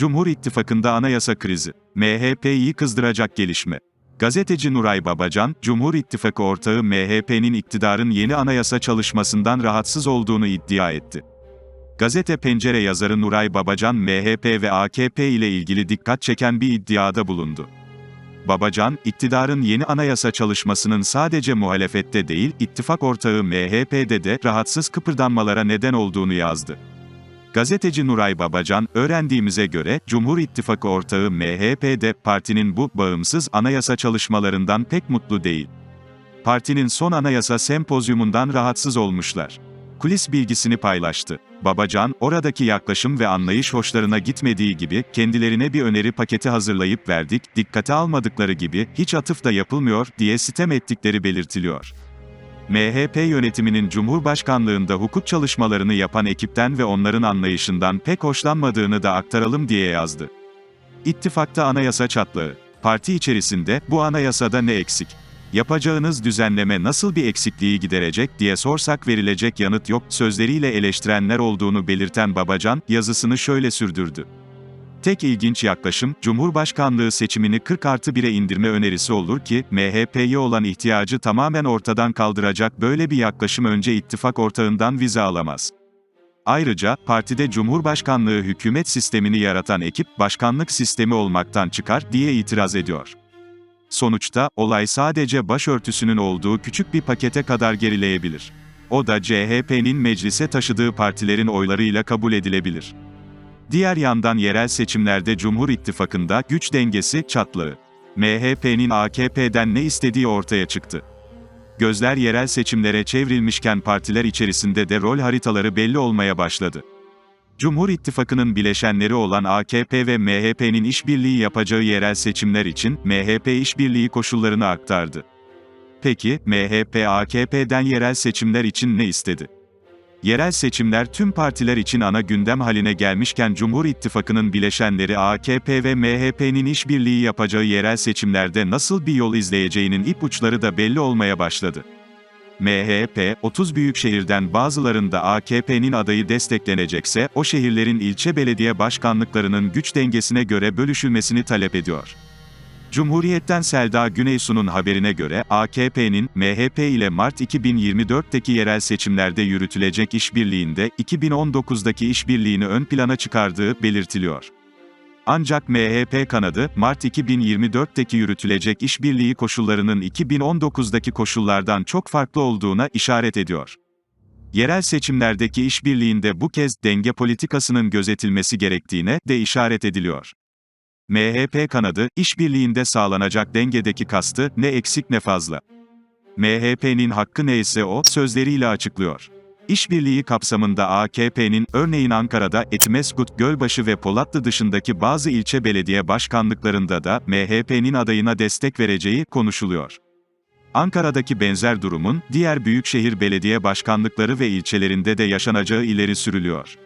Cumhur İttifakı'nda anayasa krizi. MHP'yi kızdıracak gelişme. Gazeteci Nuray Babacan, Cumhur İttifakı ortağı MHP'nin iktidarın yeni anayasa çalışmasından rahatsız olduğunu iddia etti. Gazete Pencere yazarı Nuray Babacan MHP ve AKP ile ilgili dikkat çeken bir iddiada bulundu. Babacan, iktidarın yeni anayasa çalışmasının sadece muhalefette değil, ittifak ortağı MHP'de de rahatsız kıpırdanmalara neden olduğunu yazdı. Gazeteci Nuray Babacan, öğrendiğimize göre, Cumhur İttifakı ortağı MHP'de partinin bu bağımsız anayasa çalışmalarından pek mutlu değil. Partinin son anayasa sempozyumundan rahatsız olmuşlar. Kulis bilgisini paylaştı. Babacan, oradaki yaklaşım ve anlayış hoşlarına gitmediği gibi, kendilerine bir öneri paketi hazırlayıp verdik, dikkate almadıkları gibi, hiç atıf da yapılmıyor, diye sitem ettikleri belirtiliyor. MHP yönetiminin Cumhurbaşkanlığında hukuk çalışmalarını yapan ekipten ve onların anlayışından pek hoşlanmadığını da aktaralım diye yazdı. İttifakta anayasa çatlağı. Parti içerisinde, bu anayasada ne eksik? Yapacağınız düzenleme nasıl bir eksikliği giderecek diye sorsak verilecek yanıt yok, sözleriyle eleştirenler olduğunu belirten Babacan, yazısını şöyle sürdürdü. Tek ilginç yaklaşım, Cumhurbaşkanlığı seçimini 40 artı 1'e indirme önerisi olur ki, MHP'ye olan ihtiyacı tamamen ortadan kaldıracak böyle bir yaklaşım önce ittifak ortağından vize alamaz. Ayrıca, partide Cumhurbaşkanlığı hükümet sistemini yaratan ekip, başkanlık sistemi olmaktan çıkar, diye itiraz ediyor. Sonuçta, olay sadece başörtüsünün olduğu küçük bir pakete kadar gerileyebilir. O da CHP'nin meclise taşıdığı partilerin oylarıyla kabul edilebilir. Diğer yandan yerel seçimlerde Cumhur İttifakı'nda güç dengesi çatlağı. MHP'nin AKP'den ne istediği ortaya çıktı. Gözler yerel seçimlere çevrilmişken partiler içerisinde de rol haritaları belli olmaya başladı. Cumhur İttifakı'nın bileşenleri olan AKP ve MHP'nin işbirliği yapacağı yerel seçimler için MHP işbirliği koşullarını aktardı. Peki, MHP AKP'den yerel seçimler için ne istedi? Yerel seçimler tüm partiler için ana gündem haline gelmişken Cumhur İttifakı'nın bileşenleri AKP ve MHP'nin işbirliği yapacağı yerel seçimlerde nasıl bir yol izleyeceğinin ipuçları da belli olmaya başladı. MHP, 30 büyük şehirden bazılarında AKP'nin adayı desteklenecekse, o şehirlerin ilçe belediye başkanlıklarının güç dengesine göre bölüşülmesini talep ediyor. Cumhuriyet'ten Selda Güneysu'nun haberine göre, AKP'nin, MHP ile Mart 2024'teki yerel seçimlerde yürütülecek işbirliğinde, 2019'daki işbirliğini ön plana çıkardığı belirtiliyor. Ancak MHP kanadı, Mart 2024'teki yürütülecek işbirliği koşullarının 2019'daki koşullardan çok farklı olduğuna işaret ediyor. Yerel seçimlerdeki işbirliğinde bu kez denge politikasının gözetilmesi gerektiğine de işaret ediliyor. MHP kanadı, işbirliğinde sağlanacak dengedeki kastı, ne eksik ne fazla. MHP'nin hakkı neyse o, sözleriyle açıklıyor. İşbirliği kapsamında AKP'nin, örneğin Ankara'da, Etimesgut, Gölbaşı ve Polatlı dışındaki bazı ilçe belediye başkanlıklarında da, MHP'nin adayına destek vereceği konuşuluyor. Ankara'daki benzer durumun, diğer büyükşehir belediye başkanlıkları ve ilçelerinde de yaşanacağı ileri sürülüyor.